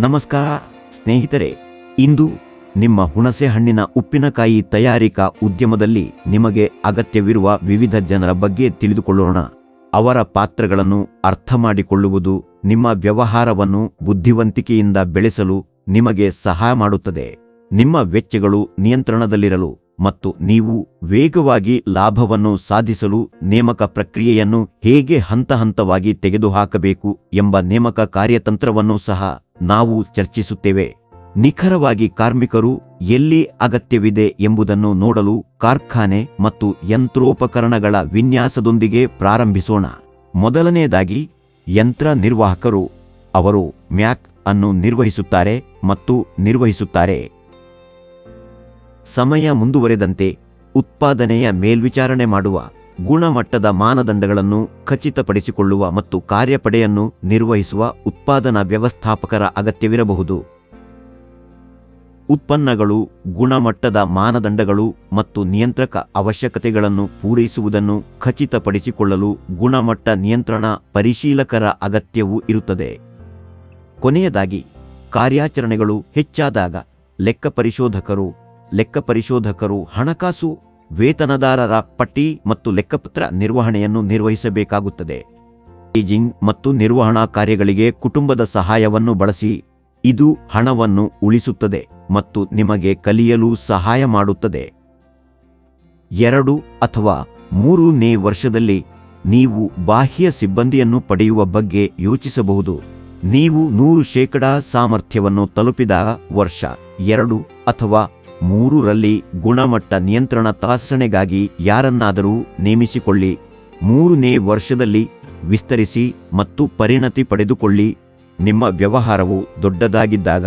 ನಮಸ್ಕಾರ, ಸ್ನೇಹಿತರೆ. ಇಂದು ನಿಮ್ಮ ಹುಣಸೆ ಹಣ್ಣಿನ ಉಪ್ಪಿನಕಾಯಿ ತಯಾರಿಕಾ ಉದ್ಯಮದಲ್ಲಿ ನಿಮಗೆ ಅಗತ್ಯವಿರುವ ವಿವಿಧ ಜನರ ಬಗ್ಗೆ ತಿಳಿದುಕೊಳ್ಳೋಣ. ಅವರ ಪಾತ್ರಗಳನ್ನು ಅರ್ಥಮಾಡಿಕೊಳ್ಳುವುದು ನಿಮ್ಮ ವ್ಯವಹಾರವನ್ನು ಬುದ್ಧಿವಂತಿಕೆಯಿಂದ ಬೆಳೆಸಲು ನಿಮಗೆ ಸಹಾಯ ಮಾಡುತ್ತದೆ. ನಿಮ್ಮ ವೆಚ್ಚಗಳು ನಿಯಂತ್ರಣದಲ್ಲಿರಲು ಮತ್ತು ನೀವು ವೇಗವಾಗಿ ಲಾಭವನ್ನು ಸಾಧಿಸಲು ನೇಮಕ ಪ್ರಕ್ರಿಯೆಯನ್ನು ಹೇಗೆ ಹಂತ ಹಂತವಾಗಿ ತೆಗೆದುಹಾಕಬೇಕು ಎಂಬ ನೇಮಕ ಕಾರ್ಯತಂತ್ರವನ್ನು ಸಹ ನಾವು ಚರ್ಚಿಸುತ್ತೇವೆ. ನಿಖರವಾಗಿ ಕಾರ್ಮಿಕರು ಎಲ್ಲಿ ಅಗತ್ಯವಿದೆ ಎಂಬುದನ್ನು ನೋಡಲು ಕಾರ್ಖಾನೆ ಮತ್ತು ಯಂತ್ರೋಪಕರಣಗಳ ವಿನ್ಯಾಸದೊಂದಿಗೆ ಪ್ರಾರಂಭಿಸೋಣ. ಮೊದಲನೆಯದಾಗಿ, ಯಂತ್ರ ನಿರ್ವಾಹಕರು ಅವರು ಮ್ಯಾಕ್ ಅನ್ನು ನಿರ್ವಹಿಸುತ್ತಾರೆ ಮತ್ತು ನಿರ್ವಹಿಸುತ್ತಾರೆ. ಸಮಯ ಮುಂದುವರೆದಂತೆ ಉತ್ಪಾದನೆಯ ಮೇಲ್ವಿಚಾರಣೆ ಮಾಡುವ ಗುಣಮಟ್ಟದ ಮಾನದಂಡಗಳನ್ನು ಖಚಿತಪಡಿಸಿಕೊಳ್ಳುವ ಮತ್ತು ಕಾರ್ಯಪಡೆಯನ್ನು ನಿರ್ವಹಿಸುವ ಉತ್ಪಾದನಾ ವ್ಯವಸ್ಥಾಪಕರ ಅಗತ್ಯವಿರಬಹುದು. ಉತ್ಪನ್ನಗಳು, ಗುಣಮಟ್ಟದ ಮಾನದಂಡಗಳು ಮತ್ತು ನಿಯಂತ್ರಕ ಅವಶ್ಯಕತೆಗಳನ್ನು ಪೂರೈಸುವುದನ್ನು ಖಚಿತಪಡಿಸಿಕೊಳ್ಳಲು ಗುಣಮಟ್ಟ ನಿಯಂತ್ರಣ ಪರಿಶೀಲಕರ ಅಗತ್ಯವೂ ಇರುತ್ತದೆ. ಕೊನೆಯದಾಗಿ, ಕಾರ್ಯಾಚರಣೆಗಳು ಹೆಚ್ಚಾದಾಗ ಲೆಕ್ಕ ಪರಿಶೋಧಕರು ಲೆಕ್ಕ ಪರಿಶೋಧಕರು ಹಣಕಾಸು ವೇತನದಾರರ ಪಟ್ಟಿ ಮತ್ತು ಲೆಕ್ಕಪತ್ರ ನಿರ್ವಹಣೆಯನ್ನು ನಿರ್ವಹಿಸಬೇಕಾಗುತ್ತದೆ. ಏಜಿಂಗ್ ಮತ್ತು ನಿರ್ವಹಣಾ ಕಾರ್ಯಗಳಿಗೆ ಕುಟುಂಬದ ಸಹಾಯವನ್ನು ಬಳಸಿ ಇದು ಹಣವನ್ನು ಉಳಿಸುತ್ತದೆ ಮತ್ತು ನಿಮಗೆ ಕಲಿಯಲು ಸಹಾಯ ಮಾಡುತ್ತದೆ. ಎರಡು ಅಥವಾ ಮೂರನೇ ವರ್ಷದಲ್ಲಿ ನೀವು ಬಾಹ್ಯ ಸಿಬ್ಬಂದಿಯನ್ನು ಪಡೆಯುವ ಬಗ್ಗೆ ಯೋಚಿಸಬಹುದು. ನೀವು ನೂರು ಶೇಕಡಾ ಸಾಮರ್ಥ್ಯವನ್ನು ತಲುಪಿದ ವರ್ಷ ಎರಡು ಅಥವಾ ಮೂರರಲ್ಲಿ ಗುಣಮಟ್ಟ ನಿಯಂತ್ರಣ ತಪಾಸಣೆಗಾಗಿ ಯಾರನ್ನಾದರೂ ನೇಮಿಸಿಕೊಳ್ಳಿ. ಮೂರನೇ ವರ್ಷದಲ್ಲಿ ವಿಸ್ತರಿಸಿ ಮತ್ತು ಪರಿಣತಿ ಪಡೆದುಕೊಳ್ಳಿ. ನಿಮ್ಮ ವ್ಯವಹಾರವು ದೊಡ್ಡದಾಗಿದ್ದಾಗ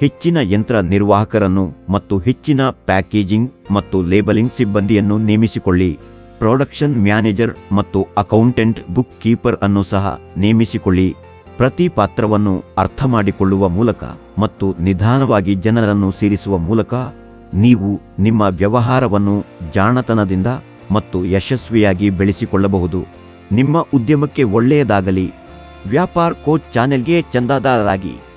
ಹೆಚ್ಚಿನ ಯಂತ್ರ ನಿರ್ವಾಹಕರನ್ನು ಮತ್ತು ಹೆಚ್ಚಿನ ಪ್ಯಾಕೇಜಿಂಗ್ ಮತ್ತು ಲೇಬಲಿಂಗ್ ಸಿಬ್ಬಂದಿಯನ್ನು ನೇಮಿಸಿಕೊಳ್ಳಿ. ಪ್ರೊಡಕ್ಷನ್ ಮ್ಯಾನೇಜರ್ ಮತ್ತು ಅಕೌಂಟೆಂಟ್ ಬುಕ್ ಕೀಪರ್ ಅನ್ನು ಸಹ ನೇಮಿಸಿಕೊಳ್ಳಿ. ಪ್ರತಿ ಪಾತ್ರವನ್ನು ಅರ್ಥಮಾಡಿಕೊಳ್ಳುವ ಮೂಲಕ ಮತ್ತು ನಿಧಾನವಾಗಿ ಜನರನ್ನು ಸೇರಿಸುವ ಮೂಲಕ ನೀವು ನಿಮ್ಮ ವ್ಯವಹಾರವನ್ನು ಜಾಣತನದಿಂದ ಮತ್ತು ಯಶಸ್ವಿಯಾಗಿ ಬೆಳೆಸಿಕೊಳ್ಳಬಹುದು. ನಿಮ್ಮ ಉದ್ಯಮಕ್ಕೆ ಒಳ್ಳೆಯದಾಗಲಿ. ವ್ಯಾಪಾರ್ ಕೋಚ್ ಚಾನೆಲ್ಗೆ ಚಂದಾದಾರರಾಗಿ.